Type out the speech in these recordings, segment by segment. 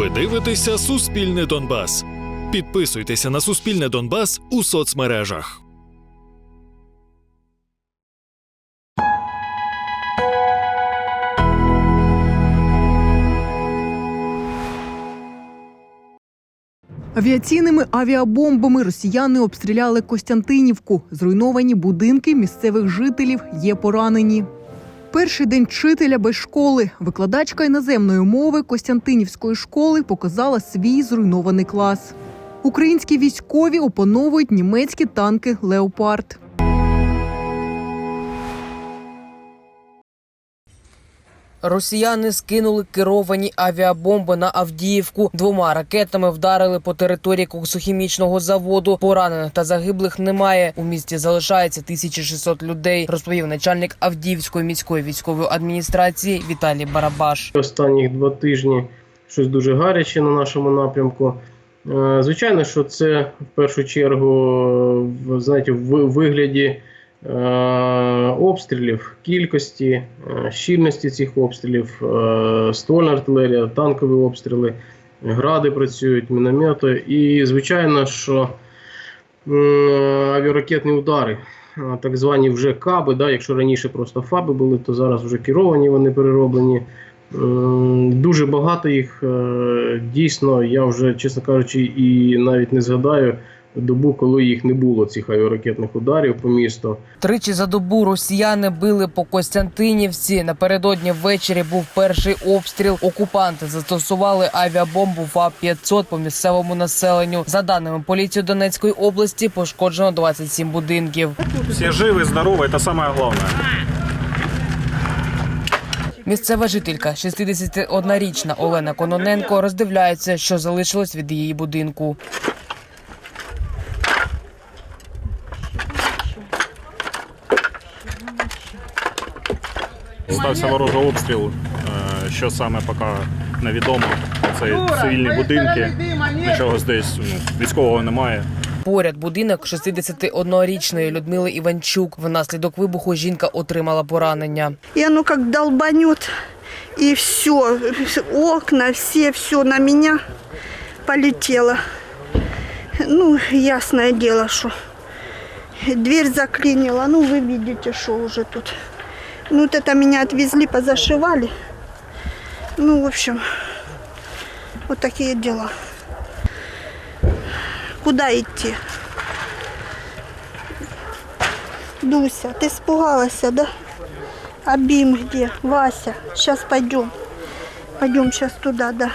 Ви дивитеся Суспільне Донбас. Підписуйтеся на Суспільне Донбас у соцмережах. Авіаційними авіабомбами росіяни обстріляли Костянтинівку. Зруйновані будинки місцевих жителів є поранені. Перший день вчителя без школи. Викладачка іноземної мови Костянтинівської школи показала свій зруйнований клас. Українські військові опановують німецькі танки Леопард. Росіяни скинули керовані авіабомби на Авдіївку. Двома ракетами вдарили по території коксохімічного заводу. Поранених та загиблих немає. У місті залишається 1600 людей. Розповів начальник Авдіївської міської військової адміністрації Віталій Барабаш. Останніх два тижні щось дуже гаряче на нашому напрямку. Е, Звичайно, що це в першу чергу знаєте, в вигляді обстрілів, кількості, е, щільності цих обстрілів, е, ствольна артилерія, танкові обстріли, гради працюють, міномети. І звичайно, що авіаракетні удари, е, так звані вже каби. Да, якщо раніше просто фаби були, то зараз вже керовані вони перероблені. Дуже багато їх. е, Дійсно, я вже, чесно кажучи, і навіть не згадаю добу, коли їх не було, цих авіаракетних ударів по місту. Тричі за добу росіяни били по Костянтинівці. Напередодні ввечері був перший обстріл. Окупанти застосували авіабомбу ФАП-500 по місцевому населенню. За даними поліції Донецької області, пошкоджено 27 будинків. Все живы, здоровы, это самое главное. Місцева жителька, 61-річна Олена Кононенко, роздивляється, що залишилось від її будинку. Стався ворожий обстріл. Е, Що саме поки невідомо. Це цивільні будинки. Нічого здесь ну, військового немає. Поряд будинок 61-річної Людмили Іванчук. Внаслідок вибуху жінка отримала поранення. И оно как долбанет, и все, окна, все, все на меня полетело. Ну, ясное дело, что дверь заклинила. Ну, вы видите, что уже тут. Ну, вот это меня отвезли, позашивали. Ну, в общем, вот такие дела. Куда идти? Дуся, ты испугалась, да? А Бим где? Вася, сейчас пойдем. Пойдем сейчас туда, да.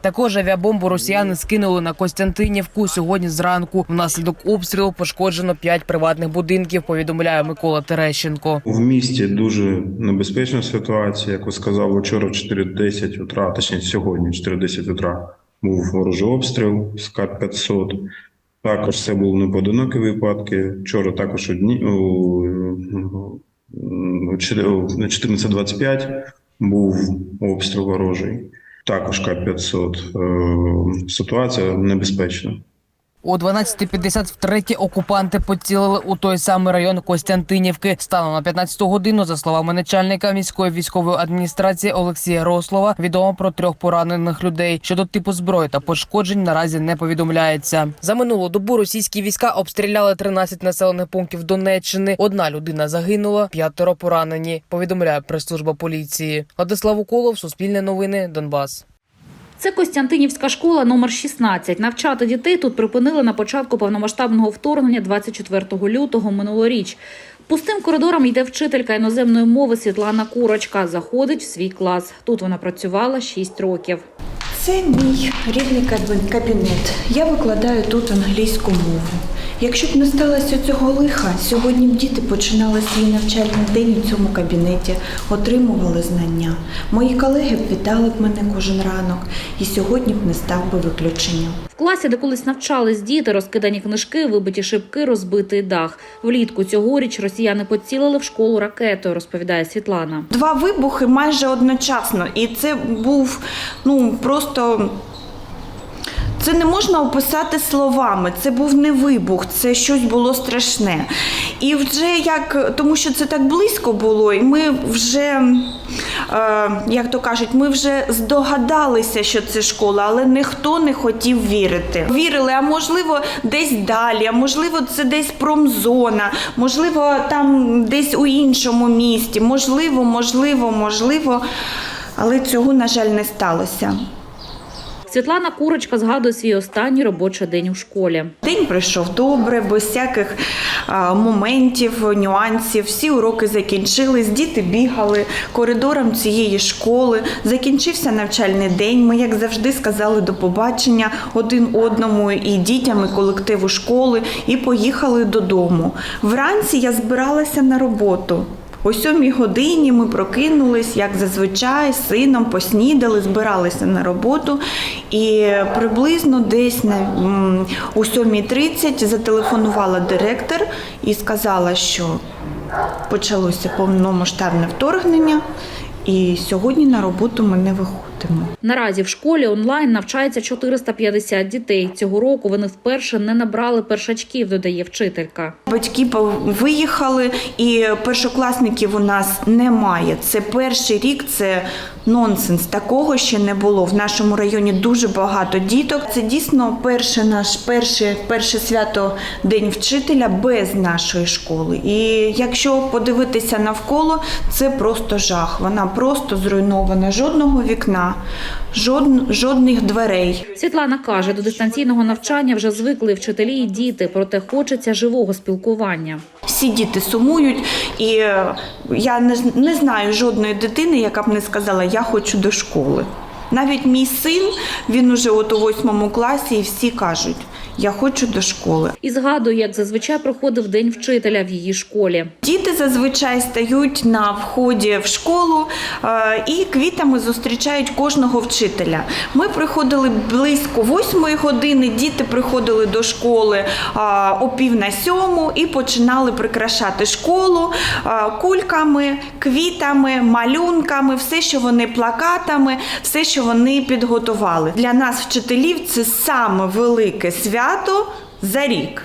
Також авіабомбу росіяни скинули на Костянтинівку сьогодні зранку. Внаслідок обстрілу пошкоджено п'ять приватних будинків. Повідомляє Микола Терещенко. В місті дуже небезпечна ситуація. Як ви сказали, вчора в 4.10 утра, точніше сьогодні, в 4.10 утра, був ворожий обстріл з К-500. Також це були непоодинокі випадки. Вчора також одні у 14.25 був обстріл ворожий. Також К-500. Е, Ситуація небезпечна. О 12.50 втретє окупанти поцілили у той самий район Костянтинівки. Станом на 15 годину, за словами начальника міської військової адміністрації Олексія Рослова, відомо про трьох поранених людей. Щодо типу зброї та пошкоджень наразі не повідомляється. За минулу добу російські війська обстріляли 13 населених пунктів Донеччини. Одна людина загинула, п'ятеро поранені. Повідомляє прес-служба поліції. Владислав Уколов, Суспільне новини, Донбас. Це Костянтинівська школа номер 16. Навчати дітей тут припинили на початку повномасштабного вторгнення 24 лютого минулоріч. Пустим коридором йде вчителька іноземної мови Світлана Курочка. Заходить в свій клас. Тут вона працювала 6 років. Це мій рідний кабін- кабінет. Я викладаю тут англійську мову. Якщо б не сталося цього лиха, сьогодні б діти починали свій навчальний день у цьому кабінеті, отримували знання. Мої колеги б вітали б мене кожен ранок, і сьогодні б не став би виключенням. В класі, де колись навчались діти, розкидані книжки, вибиті шибки, розбитий дах. Влітку цьогоріч росіяни поцілили в школу ракетою, розповідає Світлана. Два вибухи майже одночасно, і це був ну просто Це не можна описати словами. Це був не вибух, це щось було страшне. І вже як, тому що це так близько було, і ми вже, е, як то кажуть, ми вже здогадалися, що це школа, але ніхто не хотів вірити. Вірили, а можливо, десь далі, а можливо, це десь промзона, можливо, там десь у іншому місті, можливо, можливо, можливо. Але цього, на жаль, не сталося. Світлана Курочка згадує свій останній робочий день у школі. День пройшов добре, без всяких моментів, нюансів. Всі уроки закінчились, діти бігали коридором цієї школи. Закінчився навчальний день. Ми, як завжди, сказали до побачення один одному і дітям, і колективу школи, і поїхали додому. Вранці я збиралася на роботу. О сьомій годині ми прокинулись, як зазвичай, з сином поснідали, збиралися на роботу. І приблизно десь на о 7.30 зателефонувала директор і сказала, що почалося повномасштабне вторгнення, і сьогодні на роботу ми не виходимо. Наразі в школі онлайн навчається 450 дітей. Цього року вони вперше не набрали першачків, додає вчителька. Батьки виїхали, і першокласників у нас немає. Це перший рік, це нонсенс. Такого ще не було. В нашому районі дуже багато діток. Це дійсно перше наш перше, перше свято День вчителя без нашої школи. І якщо подивитися навколо, це просто жах. Вона просто зруйнована. Жодного вікна, жодн, жодних дверей. Світлана каже, до дистанційного навчання вже звикли вчителі і діти, проте хочеться живого спілкування. Всі діти сумують, і е, я не, не знаю жодної дитини, яка б не сказала, я хочу до школи. Навіть мій син, він уже от у восьмому класі, і всі кажуть, я хочу до школи. І згадує, як зазвичай проходив день вчителя в її школі. Діти зазвичай стають на вході в школу е, і квітами зустрічають кожного вчителя. Ми приходили близько восьмої години, діти приходили до школи е, о пів на сьому і починали прикрашати школу е, кульками, квітами, малюнками, все, що вони плакатами, все, що вони підготували. Для нас, вчителів, це саме велике свято за рік.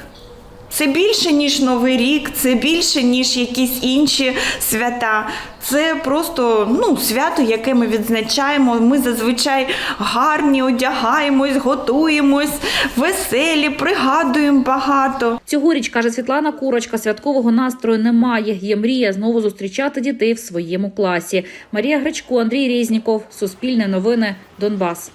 Це більше, ніж Новий рік, це більше, ніж якісь інші свята. Це просто ну, свято, яке ми відзначаємо. Ми зазвичай гарні одягаємось, готуємось, веселі, пригадуємо багато. Цьогоріч, каже Світлана Курочка, святкового настрою немає. Є мрія знову зустрічати дітей в своєму класі. Марія Гречко, Андрій Резніков, Суспільне новини, Донбас.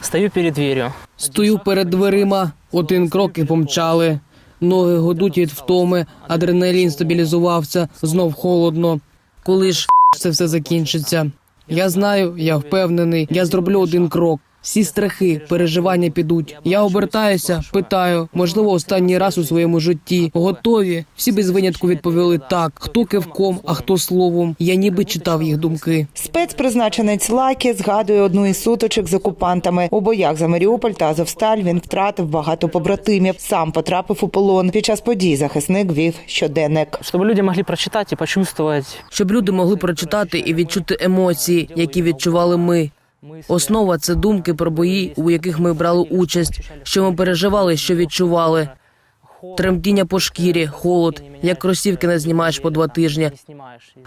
Стою перед дверью. Стою перед дверима, один крок і помчали. Ноги годуть від втоми, адреналін стабілізувався, знов холодно. Коли ж це все закінчиться? Я знаю, я впевнений, я зроблю один крок. Всі страхи, переживання підуть. Я обертаюся, питаю, можливо, останній раз у своєму житті. Готові? Всі без винятку відповіли так. Хто кивком, а хто словом. Я ніби читав їх думки. Спецпризначенець Лакі згадує одну із сутичок з окупантами. У боях за Маріуполь та Азовсталь він втратив багато побратимів. Сам потрапив у полон. Під час подій захисник вів щоденник. Чтобы люди могли прочитать и почувствовать. щоб люди могли прочитати і відчути емоції, які відчували ми. Основа це думки про бої, у яких ми брали участь, що ми переживали, що відчували. Тремтіння по шкірі, холод, як кросівки не знімаєш по два тижні,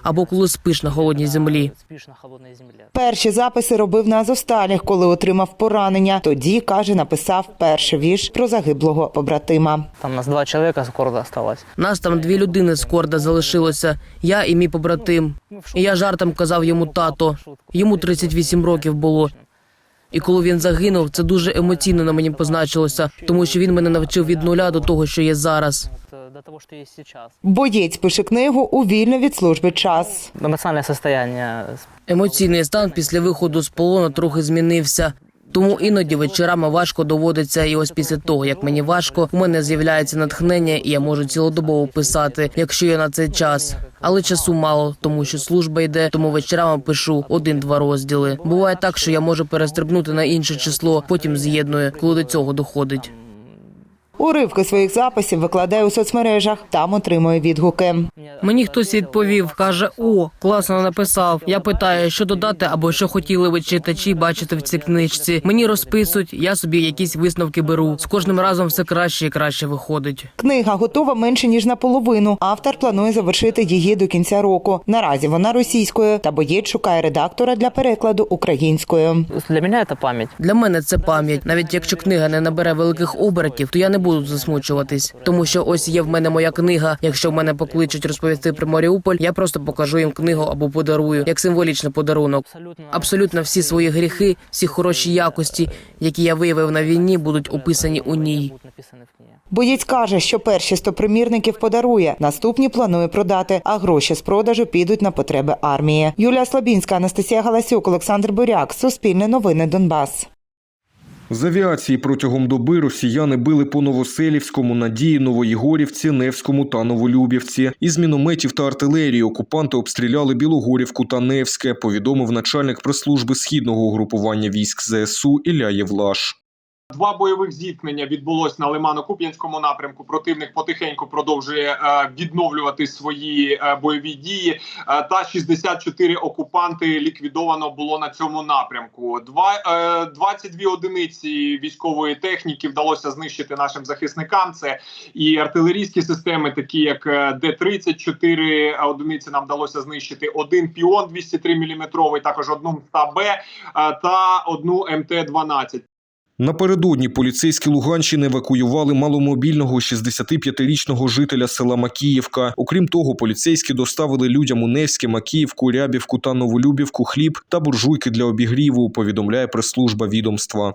або коли спиш на холодній землі. Спишь на холодной. Перші записи робив на Азовсталі, коли отримав поранення. Тоді каже, написав перший вірш про загиблого побратима. Там нас два человека с города осталось. Нас там дві людини з корда залишилося. Я і мій побратим. І я жартом казав йому тато. Йому 38 років було. І коли він загинув, це дуже емоційно на мені позначилося, тому що він мене навчив від нуля до того, що є зараз. Того, что есть сейчас. Боєць пише книгу у вільно від служби час. Емоційний стан після виходу з полону трохи змінився. Тому іноді вечорами важко доводиться, і ось після того, як мені важко, у мене з'являється натхнення, і я можу цілодобово писати, якщо є на це час. Але часу мало, тому що служба йде, тому вечорами пишу один-два розділи. Буває так, що я можу перестрибнути на інше число, потім з'єдную, коли до цього доходить. Уривки своїх записів викладає у соцмережах. Там отримує відгуки. Мені хтось відповів, каже: О, класно написав. Я питаю, що додати або що хотіли ви читачі бачити в цій книжці. Мені розписують, я собі якісь висновки беру. З кожним разом все краще і краще виходить. Книга готова менше ніж наполовину. Автор планує завершити її до кінця року. Наразі вона російською, та боєць шукає редактора для перекладу українською. Для меня это память. Для мене це пам'ять. Навіть якщо книга не набере великих обертів, то я не буду засмучуватись. Тому що ось є в мене моя книга. Якщо в мене покличуть розповісти про Маріуполь, я просто покажу їм книгу або подарую як символічний подарунок. Абсолютно. Всі свої гріхи, всі хороші якості, які я виявив на війні, будуть описані у ній. Боєць каже, що перші 100 примірників подарує, наступні планує продати, а гроші з продажу підуть на потреби армії. Юлія Слабінська, Анастасія Галасюк, Олександр Буряк. Суспільне новини Донбас. З авіації протягом доби росіяни били по Новоселівському, Надії, Новоїгорівці, Невському та Новолюбівці. Із мінометів та артилерії окупанти обстріляли Білогорівку та Невське, повідомив начальник прес-служби східного угрупування військ ЗСУ Ілля Євлаш. Два бойових зіткнення відбулось на Лимано-Куп'янському напрямку. Противник потихеньку продовжує е, відновлювати свої е, бойові дії. Е, та 64 окупанти ліквідовано було на цьому напрямку. Два е, 22 одиниці військової техніки вдалося знищити нашим захисникам. Це і артилерійські системи, такі як е, Д-34 одиниці. Нам вдалося знищити один піон 203 мм, також одну МТБ та одну МТ-12. Напередодні поліцейські Луганщини евакуювали маломобільного 65-річного жителя села Макіївка. Окрім того, поліцейські доставили людям у Невське, Макіївку, Рябівку та Новолюбівку хліб та буржуйки для обігріву, повідомляє прес-служба відомства.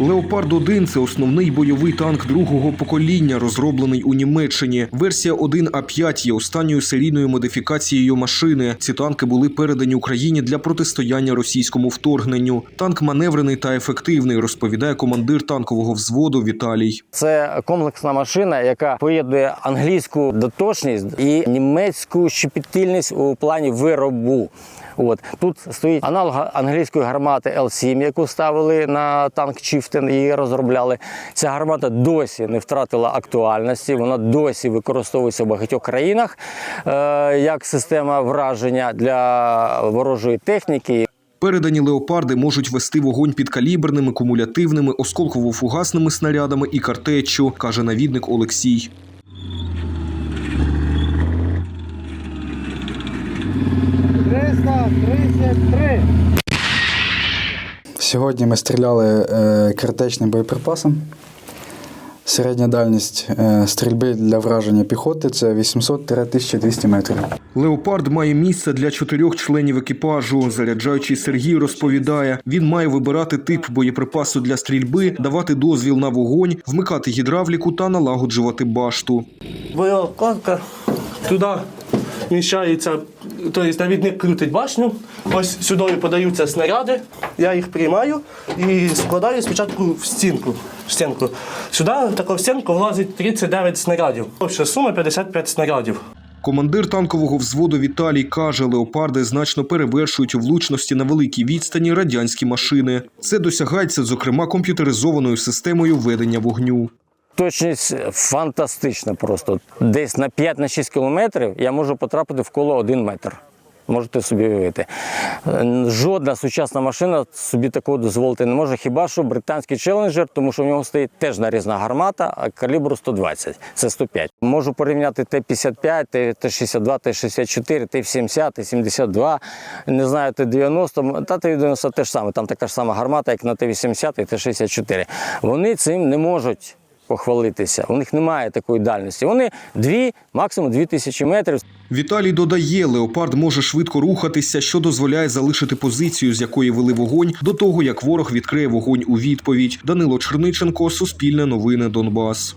Леопард 1 це основний бойовий танк другого покоління, розроблений у Німеччині. Версія 1А5 є останньою серійною модифікацією машини. Ці танки були передані Україні для протистояння російському вторгненню. Танк маневрений та ефективний, розповідає командир танкового взводу Віталій. Це комплексна машина, яка поєднує англійську доточність і німецьку щепетильність у плані виробу. От тут стоїть аналог англійської гармати L7, яку ставили на танк Чіфтен і розробляли. Ця гармата досі не втратила актуальності. Вона досі використовується в багатьох країнах е, як система враження для ворожої техніки. Передані леопарди можуть вести вогонь підкаліберними, кумулятивними, осколково-фугасними снарядами і картеччю, каже навідник Олексій. Сьогодні ми стріляли е, картечним боєприпасом. Середня дальність е, стрільби для враження піхоти це 800-1200 метрів. Леопард має місце для чотирьох членів екіпажу. Заряджаючий Сергій розповідає, він має вибирати тип боєприпасу для стрільби, давати дозвіл на вогонь, вмикати гідравліку та налагоджувати башту. Боєвкладка туди вміщається, тобто навідник крутить башню. Ось сюди подаються снаряди, я їх приймаю і складаю спочатку в стінку. В стінку. Сюди таку в стінку влазить 39 снарядів. Обща сума 55 снарядів. Командир танкового взводу Віталій каже, леопарди значно перевершують у влучності на великій відстані радянські машини. Це досягається, зокрема, комп'ютеризованою системою ведення вогню. Точність фантастична просто. Десь на 5-6 кілометрів я можу потрапити в коло 1 метр. Можете собі уявити. Жодна сучасна машина собі такого дозволити не може. Хіба що британський челенджер, тому що в нього стоїть теж нарізна гармата, а калібру 120, це 105. Можу порівняти Т-55, Т-62, Т-64, Т-70, Т-72, не знаю, Т-90, та Т-90 теж саме, там така ж сама гармата, як на Т-80 і Т-64. Вони цим не можуть похвалитися. У них немає такої дальності. Вони дві, максимум дві тисячі метрів. Віталій додає, леопард може швидко рухатися, що дозволяє залишити позицію, з якої вели вогонь, до того як ворог відкриє вогонь у відповідь. Данило Черниченко, Суспільне новини Донбас.